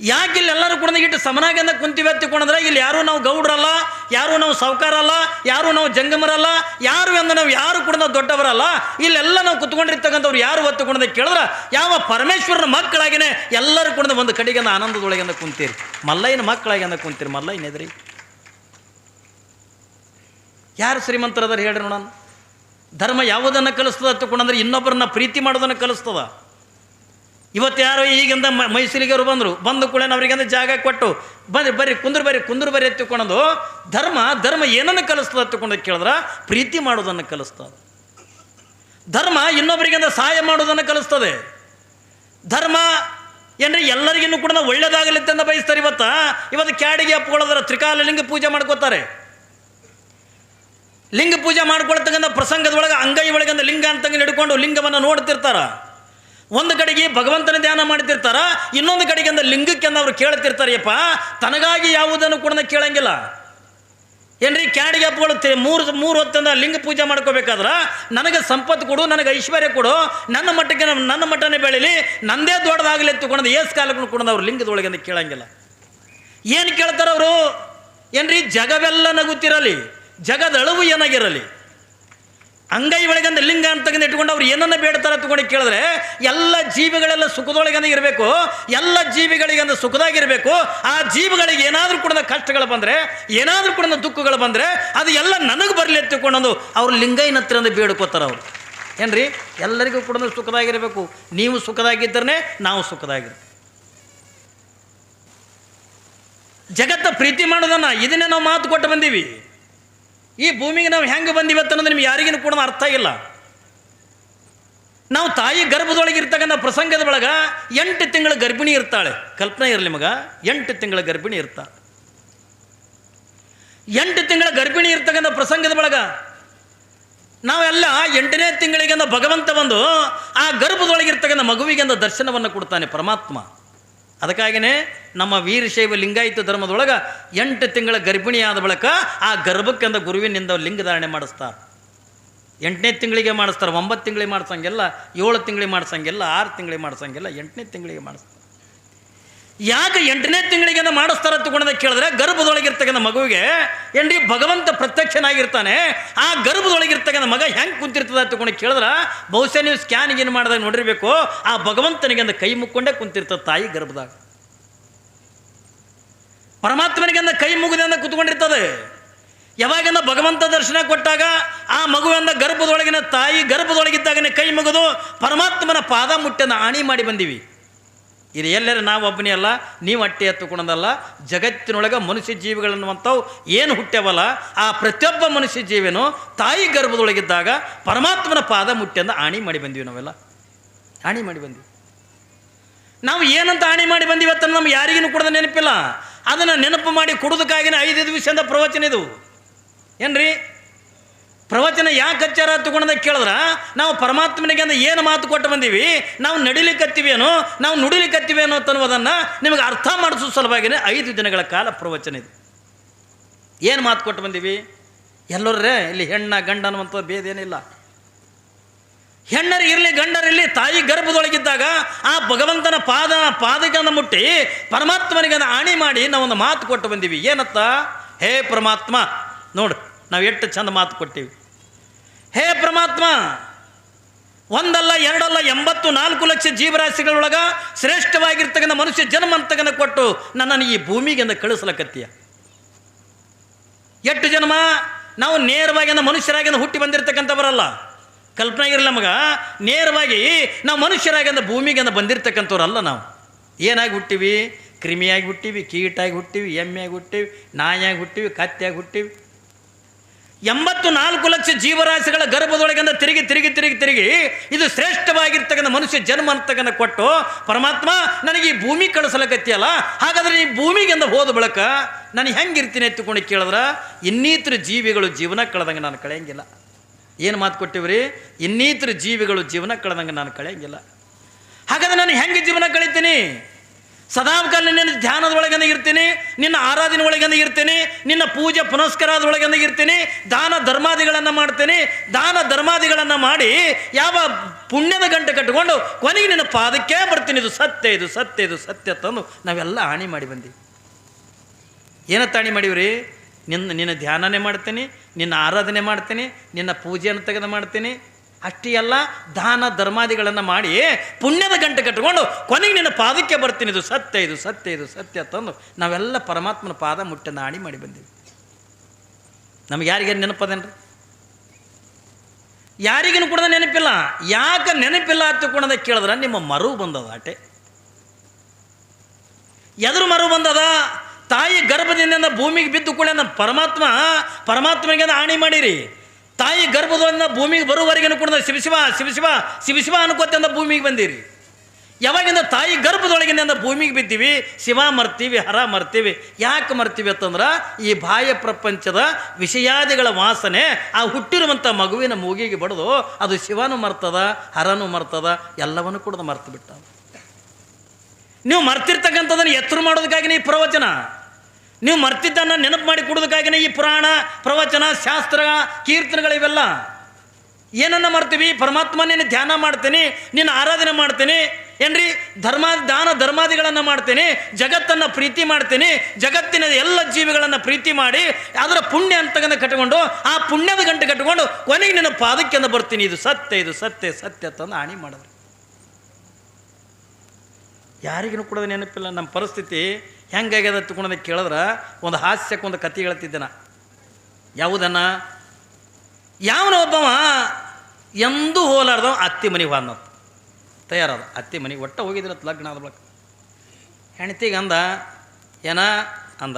ಯಾಕೆ ಇಲ್ಲಿ ಎಲ್ಲರೂ ಕೂಡ ಇಟ್ಟು ಸಮನಾಗಿಂದ ಕುಂತೀವಿ ಎತ್ತಿಕೊಂಡ್ರೆ ಇಲ್ಲಿ ಯಾರು ನಾವು ಗೌಡ್ರಲ್ಲ, ಯಾರು ನಾವು ಸಾವುಕಾರಲ್ಲ, ಯಾರು ನಾವು ಜಂಗಮರಲ್ಲ, ಯಾರು ಎಂದು ನಾವು ಯಾರು ಕೂಡ ನಾವು ದೊಡ್ಡವರಲ್ಲ, ಇಲ್ಲೆಲ್ಲ ನಾವು ಕುತ್ಕೊಂಡಿರ್ತಕ್ಕಂಥವ್ರು ಯಾರು ಒತ್ತುಕೊಂಡ ಕೇಳಿದ್ರೆ ಯಾವ ಪರಮೇಶ್ವರನ ಮಕ್ಕಳಾಗಿನೇ ಎಲ್ಲರೂ ಕೂಡ ಒಂದು ಕಡೆಗೆ ಅಂದ ಆನಂದದೊಳಗೆ ಅಂದ ಕುಂತೀರಿ. ಮಲ್ಲಯ್ಯನ ಮಕ್ಕಳಾಗಿಂದ ಕುಂತೀರಿ. ಮಲ್ಲಯ್ಯನ ಎದ್ರಿ ಯಾರು ಶ್ರೀಮಂತರದಾರ ಹೇಳ್ರಿ ನೋಡೋಣ ಧರ್ಮ ಯಾವುದನ್ನು ಕಲಿಸ್ತದ ಅತ್ತುಕೊಂಡಂದ್ರೆ ಇನ್ನೊಬ್ಬರನ್ನ ಪ್ರೀತಿ ಮಾಡೋದನ್ನು ಕಲಿಸ್ತದ. ಇವತ್ತು ಯಾರೋ ಈಗಿಂದ ಮೈಸೂರಿಗರು ಬಂದರು. ಬಂದ ಕೂಡ ಅವರಿಗಿಂದ ಜಾಗ ಕೊಟ್ಟು ಬರ್ರಿ ಬರ್ರಿ ಕುಂದ್ರ ಬರ್ರಿ ಕುಂದ್ರ ಬರ್ರಿ ಎತ್ತಿಕೊಳ್ಳೋದು ಧರ್ಮ ಧರ್ಮ ಏನನ್ನು ಕಲಿಸ್ತದೆ ಎತ್ತಿಕೊಂಡು ಕೇಳಿದ್ರೆ? ಪ್ರೀತಿ ಮಾಡೋದನ್ನು ಕಲಿಸ್ತದೆ ಧರ್ಮ ಇನ್ನೊಬ್ಬರಿಗಿಂದ ಸಹಾಯ ಮಾಡೋದನ್ನು ಕಲಿಸ್ತದೆ. ಧರ್ಮ ಏನ್ರಿ ಎಲ್ಲರಿಗಿನ್ನೂ ಕೂಡ ಒಳ್ಳೇದಾಗಲಿತ್ತೆ ಅಂತ ಬಯಸ್ತಾರೆ ಇವತ್ತು. ಇವತ್ತು ಕ್ಯಾಡಿಗೆ ಅಪ್ಕೊಳ್ಳೋದ್ರ ತ್ರಿಕಾಲ ಲಿಂಗ ಪೂಜೆ ಮಾಡ್ಕೋತಾರೆ. ಲಿಂಗ ಪೂಜೆ ಮಾಡ್ಕೊಳ್ತಕ್ಕಂಥ ಪ್ರಸಂಗದೊಳಗೆ ಅಂಗೈ ಒಳಗಿಂದ ಲಿಂಗ ಅಂತಂಗೆ ಹಿಡ್ಕೊಂಡು ಲಿಂಗವನ್ನು ನೋಡ್ತಿರ್ತಾರ. ಒಂದು ಕಡೆಗೆ ಭಗವಂತನ ಧ್ಯಾನ ಮಾಡ್ತಿರ್ತಾರ, ಇನ್ನೊಂದು ಕಡೆಗೆ ಅಂದ ಲಿಂಗಕ್ಕೆ ಅವ್ರು ಕೇಳ್ತಿರ್ತಾರೆಯಪ್ಪ ತನಗಾಗಿ ಯಾವುದನ್ನು ಕೂಡ ಕೇಳಂಗಿಲ್ಲ. ಏನ್ರಿ ಕ್ಯಾಡಿಗೆ ಅಪ್ಪಗಳು ಮೂರು ಮೂರು ಹೊತ್ತಂದ ಲಿಂಗ ಪೂಜೆ ಮಾಡ್ಕೋಬೇಕಾದ್ರ ನನಗೆ ಸಂಪತ್ತು ಕೊಡು, ನನಗೆ ಐಶ್ವರ್ಯ ಕೊಡು, ನನ್ನ ಮಟ್ಟಕ್ಕೆ ನನ್ನ ಮಟ್ಟನೇ ಬೆಳೀಲಿ, ನಂದೇ ದೊಡ್ಡದಾಗಲಿ ಎತ್ತುಕೊಂಡು ಏಸ್ ಕಾಲಕ್ಕೂ ಕೂಡ ಅವ್ರು ಲಿಂಗದೊಳಗೆ ಅಂತ ಕೇಳಂಗಿಲ್ಲ. ಏನು ಕೇಳ್ತಾರ ಅವರು ಏನ್ರಿ, ಜಗವೆಲ್ಲ ನಗುತ್ತಿರಲಿ, ಜಗದಳವು ಏನಾಗಿರಲಿ ಅಂಗೈ ಒಳಗಂದ ಲಿಂಗ ಅಂತ ಇಟ್ಕೊಂಡು ಅವ್ರು ಏನನ್ನ ಬೇಡ್ತಾರೆ ತಗೊಂಡು ಕೇಳಿದ್ರೆ, ಎಲ್ಲ ಜೀವಿಗಳೆಲ್ಲ ಸುಖದೊಳಗಂದ ಇರಬೇಕು, ಎಲ್ಲ ಜೀವಿಗಳಿಗೆ ಅಂದ್ರೆ ಸುಖದಾಗಿರಬೇಕು, ಆ ಜೀವಿಗಳಿಗೆ ಏನಾದರೂ ಕೂಡ ಕಷ್ಟಗಳು ಬಂದರೆ, ಏನಾದರೂ ಕೂಡ ದುಃಖಗಳು ಬಂದರೆ, ಅದು ಎಲ್ಲ ನನಗೆ ಬರಲಿ ತಿಳ್ಕೊಂಡು ಅವ್ರು ಲಿಂಗೈನ ಹತ್ರ ಅಂದ್ರೆ ಬೇಡ್ಕೋತಾರ ಅವರು. ಏನ್ರಿ? ಎಲ್ಲರಿಗೂ ಕೂಡ ಸುಖದಾಗಿರಬೇಕು. ನೀವು ಸುಖದಾಗಿದ್ದರೆ ನಾವು ಸುಖದಾಗಿರ. ಜಗತ್ತ ಪ್ರೀತಿ ಮಾಡೋದನ್ನ ಇದನ್ನೇ ನಾವು ಮಾತು ಕೊಟ್ಟು ಬಂದೀವಿ. ಈ ಭೂಮಿಗೆ ನಾವು ಹೆಂಗೆ ಬಂದಿವಿ ಅನ್ನೋದು ನಿಮ್ಗೆ ಯಾರಿಗೂ ಕೂಡ ಅರ್ಥ ಇಲ್ಲ ನಾವು ತಾಯಿ ಗರ್ಭದೊಳಗೆ ಇರ್ತಕ್ಕಂಥ ಪ್ರಸಂಗದ ಒಳಗ ಎಂಟು ತಿಂಗಳ ಗರ್ಭಿಣಿ ಇರ್ತಾಳೆ. ಕಲ್ಪನೆ ಇರಲಿ ಮಗ, ಎಂಟು ತಿಂಗಳ ಗರ್ಭಿಣಿ ಇರ್ತಾಳೆ ಎಂಟು ತಿಂಗಳ ಗರ್ಭಿಣಿ ಇರ್ತಕ್ಕಂಥ ಪ್ರಸಂಗದ ಒಳಗ ನಾವೆಲ್ಲ ಎಂಟನೇ ತಿಂಗಳಿಗೆಂದ ಭಗವಂತ ಬಂದು ಆ ಗರ್ಭದೊಳಗಿರ್ತಕ್ಕಂಥ ಮಗುವಿಗೆಂದ ದರ್ಶನವನ್ನು ಕೊಡ್ತಾನೆ ಪರಮಾತ್ಮ. ಅದಕ್ಕಾಗಿಯೇ ನಮ್ಮ ವೀರಶೈವ ಲಿಂಗಾಯಿತ ಧರ್ಮದೊಳಗೆ ಎಂಟು ತಿಂಗಳ ಗರ್ಭಿಣಿಯಾದ ಬಳಿಕ ಆ ಗರ್ಭಕ್ಕೆಂದ ಗುರುವಿನಿಂದ ಲಿಂಗಧಾರಣೆ ಮಾಡಿಸ್ತಾರೆ. ಎಂಟನೇ ತಿಂಗಳಿಗೆ ಮಾಡಿಸ್ತಾರೆ, ಒಂಬತ್ತು ತಿಂಗಳಿಗೆ ಮಾಡ್ಸಂಗಿಲ್ಲ, ಏಳು ತಿಂಗಳಿಗೆ ಮಾಡ್ಸಂಗಿಲ್ಲ, ಆರು ತಿಂಗಳಿಗೆ ಮಾಡ್ಸಂಗಿಲ್ಲ, ಎಂಟನೇ ತಿಂಗಳಿಗೆ ಮಾಡಿಸ್ತಾರೆ. ಯಾಕೆ ಎಂಟನೇ ತಿಂಗಳಿಗೆ ಮಾಡಿಸ್ತಾರ ತಗೊಂಡ ಕೇಳಿದ್ರೆ ಗರ್ಭದೊಳಗಿರ್ತಕ್ಕಂಥ ಮಗುವಿಗೆ ಎಂಡಿ ಭಗವಂತ ಪ್ರತ್ಯಕ್ಷನಾಗಿರ್ತಾನೆ. ಆ ಗರ್ಭದೊಳಗಿರ್ತಕ್ಕಂಥ ಮಗ ಹೆಂಗೆ ಕುಂತಿರ್ತದ ತಗೊಂಡು ಕೇಳಿದ್ರೆ ಬಹುಶಃ ನೀವು ಸ್ಕ್ಯಾನಿಂಗ್ ಏನು ಮಾಡಿದಾಗ ನೋಡಿರಬೇಕು, ಆ ಭಗವಂತನಿಗೆ ಅಂದ ಕೈ ಮುಕ್ಕೊಂಡೇ ಕುಂತಿರ್ತದೆ ತಾಯಿ ಗರ್ಭದಾಗ. ಪರಮಾತ್ಮನಿಗೆ ಅಂದ ಕೈ ಮುಗಿದಿಂದ ಕುತ್ಕೊಂಡಿರ್ತದೆ. ಯಾವಾಗಿಂದ ಭಗವಂತ ದರ್ಶನ ಕೊಟ್ಟಾಗ ಆ ಮಗುವಿಂದ ಗರ್ಭದೊಳಗಿನ ತಾಯಿ ಗರ್ಭದೊಳಗಿದ್ದಾಗನೇ ಕೈ ಮುಗಿದು ಪರಮಾತ್ಮನ ಪಾದ ಮುಟ್ಟನ್ನು ಆಣಿ ಮಾಡಿ ಬಂದೀವಿ. ಇದು ಎಲ್ಲರ ನಾವು ಒಬ್ಬನೇ ಅಲ್ಲ, ನೀವು ಅಟ್ಟೆ ಎತ್ತುಕೊಂಡದಲ್ಲ. ಜಗತ್ತಿನೊಳಗೆ ಮನುಷ್ಯ ಜೀವಿಗಳನ್ನುವಂಥವು ಏನು ಹುಟ್ಟ್ಯವಲ್ಲ, ಆ ಪ್ರತಿಯೊಬ್ಬ ಮನುಷ್ಯ ಜೀವಿನೂ ತಾಯಿ ಗರ್ಭದೊಳಗಿದ್ದಾಗ ಪರಮಾತ್ಮನ ಪಾದ ಮುಟ್ಟಿಂದ ಆಣಿ ಮಾಡಿ ಬಂದೀವಿ ನಾವೆಲ್ಲ. ಆಣಿ ಮಾಡಿ ಬಂದೀವಿ. ನಾವು ಏನಂತ ಆಣಿ ಮಾಡಿ ಬಂದೀವಿ ಅಂತ ನಮ್ಗೆ ಯಾರಿಗೂ ಕೂಡ ನೆನಪಿಲ್ಲ. ಅದನ್ನು ನೆನಪು ಮಾಡಿ ಕೊಡೋದಕ್ಕಾಗಿನ ಐದು ದಿವಸದಿಂದ ಪ್ರವಚನ ಇದು. ಏನ್ರಿ? ಪ್ರವಚನ ಯಾಕೆ ಹಚ್ಚಾರ ತಗೊಂಡ ಕೇಳಿದ್ರ, ನಾವು ಪರಮಾತ್ಮನಿಗೆ ಅಂದ್ರೆ ಏನು ಮಾತು ಕೊಟ್ಟು ಬಂದೀವಿ? ನಾವು ನಡಿಲಿಕ್ಕತ್ತೀವೇನೋ ನಾವು ನುಡಿಲಿಕ್ಕತ್ತೀವೇನೋ ಅನ್ನೋದನ್ನು ನಿಮಗೆ ಅರ್ಥ ಮಾಡಿಸೋ ಸಲುವಾಗಿನೇ ಐದು ದಿನಗಳ ಕಾಲ ಪ್ರವಚನ ಇದು. ಏನು ಮಾತು ಕೊಟ್ಟು ಬಂದೀವಿ? ಎಲ್ಲರೇ, ಇಲ್ಲಿ ಹೆಣ್ಣ, ಗಂಡ ಅನ್ನುವಂಥ ಭೇದ ಏನಿಲ್ಲ. ಹೆಣ್ಣರಿರಲಿ ಗಂಡರಿರಲಿ ತಾಯಿ ಗರ್ಭದೊಳಗಿದ್ದಾಗ ಆ ಭಗವಂತನ ಪಾದ ಪಾದಗಳನ್ನು ಮುಟ್ಟಿ ಪರಮಾತ್ಮನಿಗೆ ಆಣಿ ಮಾಡಿ ನಾವೊಂದು ಮಾತು ಕೊಟ್ಟು ಬಂದೀವಿ. ಏನತ್ತ? ಹೇ ಪರಮಾತ್ಮ, ನೋಡು ನಾವು ಎಷ್ಟು ಚಂದ ಮಾತು ಕೊಟ್ಟೀವಿ. ಹೇ ಪರಮಾತ್ಮ, ಒಂದಲ್ಲ, ಎರಡಲ್ಲ, ಎಂಬತ್ತು, ನಾಲ್ಕು ಲಕ್ಷ ಜೀವರಾಶಿಗಳೊಳಗೆ ಶ್ರೇಷ್ಠವಾಗಿರ್ತಕ್ಕಂಥ ಮನುಷ್ಯ ಜನ್ಮ ಅಂತಗನ ಕೊಟ್ಟು ನನ್ನನ್ನು ಈ ಭೂಮಿಗೆ ಅಂದ ಕಳಿಸ್ಲಕತ್ತೀಯ. ಎಷ್ಟು ಜನ್ಮ? ನಾವು ನೇರವಾಗಿ ಮನುಷ್ಯರಾಗಿ ಹುಟ್ಟಿ ಬಂದಿರತಕ್ಕಂಥವರಲ್ಲ. ಕಲ್ಪನೆ ಇರಲಿ ನಮಗೆ, ನೇರವಾಗಿ ನಾವು ಮನುಷ್ಯರಾಗಿ ಅಂದ ಭೂಮಿಗೆ ಅಂದ ಬಂದಿರತಕ್ಕಂಥವ್ರಲ್ಲ ನಾವು. ಏನಾಗಿ ಹುಟ್ಟಿವಿ? ಕ್ರಿಮಿಯಾಗಿ ಹುಟ್ಟಿವಿ, ಕೀಟಾಗಿ ಹುಟ್ಟಿವಿ, ಎಮ್ಮೆಯಾಗಿ ಹುಟ್ಟಿವಿ, ನಾಯಿಯಾಗಿ ಹುಟ್ಟಿವಿ, ಕತ್ತೆಯಾಗಿ ಹುಟ್ಟಿವಿ. ಎಂಬತ್ತು ನಾಲ್ಕು ಲಕ್ಷ ಜೀವರಾಶಿಗಳ ಗರ್ಭದೊಳಗಿಂದ ತಿರುಗಿ ತಿರುಗಿ ತಿರುಗಿ ತಿರುಗಿ ಇದು ಶ್ರೇಷ್ಠವಾಗಿರ್ತಕ್ಕಂಥ ಮನುಷ್ಯ ಜನ್ಮ ಅಂತಕ್ಕಂಥ ಕೊಟ್ಟು ಪರಮಾತ್ಮ, ನನಗೆ ಈ ಭೂಮಿ ಕಳಿಸಲಕತ್ತಿಯಲ್ಲ ಹಾಗಾದ್ರೆ ಈ ಭೂಮಿಗಿಂದ ಹೋದ ಬಳಕ ನಾನು ಹೆಂಗಿರ್ತೀನಿ ಎತ್ತುಕೊಂಡು ಕೇಳಿದ್ರೆ? ಇನ್ನಿತರ ಜೀವಿಗಳು ಜೀವನ ಕಳೆದಂಗೆ ನಾನು ಕಳೆಯಂಗಿಲ್ಲ. ಏನು ಮಾತು ಕೊಟ್ಟಿವ್ರಿ? ಇನ್ನಿತರ ಜೀವಿಗಳು ಜೀವನ ಕಳೆದಂಗೆ ನಾನು ಕಳೆಯಂಗಿಲ್ಲ. ಹಾಗಾದ್ರೆ ನಾನು ಹೆಂಗೆ ಜೀವನ ಕಳಿತೀನಿ? ಸದಾಕಾಲ ನಿನ್ನ ಧ್ಯಾನದೊಳಗಂದ ಇರ್ತೀನಿ, ನಿನ್ನ ಆರಾಧನೆ ಒಳಗನೆ ಇರ್ತೀನಿ, ನಿನ್ನ ಪೂಜೆ ಪುನಸ್ಕಾರದೊಳಗಂದ ಇರ್ತೀನಿ, ದಾನ ಧರ್ಮಾದಿಗಳನ್ನು ಮಾಡ್ತೀನಿ, ದಾನ ಧರ್ಮಾದಿಗಳನ್ನು ಮಾಡಿ ಯಾವ ಪುಣ್ಯದ ಗಂಟೆ ಕಟ್ಟಿಕೊಂಡು ಕೊನೆಗೆ ನಿನ್ನ ಪಾದಕ್ಕೆ ಬರ್ತೀನಿ. ಇದು ಸತ್ಯ ಇದು ಸತ್ಯ ಇದು ಸತ್ಯ ತಂದು ನಾವೆಲ್ಲ ಹಾಣಿ ಮಾಡಿ ಬಂದಿ ಏನತ್ತ ಹಾನಿ ಮಾಡಿವ್ರಿ? ನಿನ್ನ ನಿನ್ನ ಧ್ಯಾನನೇ ಮಾಡ್ತೀನಿ, ನಿನ್ನ ಆರಾಧನೆ ಮಾಡ್ತೀನಿ, ನಿನ್ನ ಪೂಜೆಯನ್ನು ತೆಗೆದು ಮಾಡ್ತೀನಿ ಅಷ್ಟೇ ಅಲ್ಲ ದಾನ ಧರ್ಮಾದಿಗಳನ್ನು ಮಾಡಿ ಪುಣ್ಯದ ಗಂಟೆ ಕಟ್ಟಿಕೊಂಡು ಕೊನೆಗೆ ನಿನ್ನ ಪಾದಕ್ಕೆ ಬರ್ತೀನಿ. ಇದು ಸತ್ಯ ಇದು ಸತ್ಯ ಇದು ಸತ್ಯ ತಂದು ನಾವೆಲ್ಲ ಪರಮಾತ್ಮನ ಪಾದ ಮುಟ್ಟ ನಾಡಿ ಮಾಡಿ ಬಂದೀವಿ. ನಮ್ಗೆ ಯಾರಿಗೇನು ನೆನಪದೇನ್ರಿ? ಯಾರಿಗೂ ಕೂಡ ನೆನಪಿಲ್ಲ. ಯಾಕೆ ನೆನಪಿಲ್ಲ ಅಂತ ಕೂಡ ಕೇಳಿದ್ರೆ ನಿಮ್ಮ ಮರು ಬಂದದ ಆಟೆ ಎದುರು ಮರು ಬಂದದ. ತಾಯಿ ಗರ್ಭದಿಂದ ಭೂಮಿಗೆ ಬಿದ್ದು ಕೂಡ ಪರಮಾತ್ಮ, ಪರಮಾತ್ಮನಿಗೆ ಆಣಿ ಮಾಡಿರಿ. ತಾಯಿ ಗರ್ಭದಿಂದ ಭೂಮಿಗೆ ಬರುವವರೆಗೂ ಕೂಡ ಶಿವಶಿವ ಶಿವಶಿವ ಶಿವಶಿವ ಅನ್ಕೋತಿಂದ ಭೂಮಿಗೆ ಬಂದಿರಿ. ಯಾವಾಗಿಂದ ತಾಯಿ ಗರ್ಭದೊಳಗಿನಿಂದ ಭೂಮಿಗೆ ಬಿದ್ದೀವಿ? ಶಿವ ಮರ್ತೀವಿ, ಹರ ಮರ್ತೀವಿ. ಯಾಕೆ ಮರ್ತೀವಿ ಅಂತಂದ್ರೆ ಈ ಬಾಹ್ಯ ಪ್ರಪಂಚದ ವಿಷಯಾದಿಗಳ ವಾಸನೆ ಆ ಹುಟ್ಟಿರುವಂಥ ಮಗುವಿನ ಮೂಗಿಗೆ ಬಡಿದು ಅದು ಶಿವನು ಮರ್ತದ, ಹರನು ಮರ್ತದ, ಎಲ್ಲವನ್ನು ಕೂಡ ಮರ್ತು ಬಿಟ್ಟ ನೀವು ಮರ್ತಿರ್ತಕ್ಕಂಥದ್ದನ್ನು ಎತ್ತರು ಮಾಡೋದಕ್ಕಾಗಿ ಈ ಪ್ರವಚನ. ನೀವು ಮರ್ತಿದ್ದನ್ನ ನೆನಪು ಮಾಡಿ ಕೊಡೋದಕ್ಕಾಗಿನೇ ಈ ಪುರಾಣ, ಪ್ರವಚನ, ಶಾಸ್ತ್ರ ಕೀರ್ತನೆಗಳಿವೆಲ್ಲ ಏನನ್ನ ಮಾಡ್ತೀವಿ ನಿನ್ನ ಧ್ಯಾನ ಮಾಡ್ತೀನಿ ನಿನ್ನ ಆರಾಧನೆ ಮಾಡ್ತೀನಿ, ಏನ್ರಿ? ಧರ್ಮ, ದಾನ ಧರ್ಮಾದಿಗಳನ್ನು ಮಾಡ್ತೀನಿ, ಜಗತ್ತನ್ನು ಪ್ರೀತಿ ಮಾಡ್ತೀನಿ, ಜಗತ್ತಿನ ಎಲ್ಲ ಜೀವಿಗಳನ್ನು ಪ್ರೀತಿ ಮಾಡಿ, ಅದರ ಪುಣ್ಯ ಅಂತಕ್ಕಂಥ ಕಟ್ಕೊಂಡು ಆ ಪುಣ್ಯದ ಗಂಟೆ ಕಟ್ಕೊಂಡು ಕೊನೆಗೆ ನಿನ್ನ ಪಾದಕ್ಕೆ ಅಂದ ಬರ್ತೀನಿ. ಇದು ಸತ್ಯ ಇದು ಸತ್ಯ ಸತ್ಯ ತಂದು ಹಾನಿ ಮಾಡಿದ್ರು. ಯಾರಿಗೂ ಕೂಡ ನೆನಪಿಲ್ಲ. ನಮ್ಮ ಪರಿಸ್ಥಿತಿ ಹೆಂಗಾಗ್ಯದ ತಗೊಂಡು ಕೇಳಿದ್ರೆ ಒಂದು ಹಾಸ್ಯಕ್ಕೆ ಒಂದು ಕತೆ ಹೇಳ್ತಿದ್ದೆ ನಾ. ಯಾವುದನ್ನ? ಯಾವನ ಒಬ್ಬವ ಎಂದೂ ಹೋಲಾರ್ದವ ಅತ್ತಿ ಮನೆಗೆ ಹೋದ್ನತ್ ತಯಾರಾದ ಅತ್ತಿ ಮನೆಗೆ ಒಟ್ಟ ಹೋಗಿದ್ರತ್ ಲಗ್ನ ಆದ ಬಳಿಕ. ಹೆಣ್ತಿಗೆ ಅಂದ, ಏನ? ಅಂದ.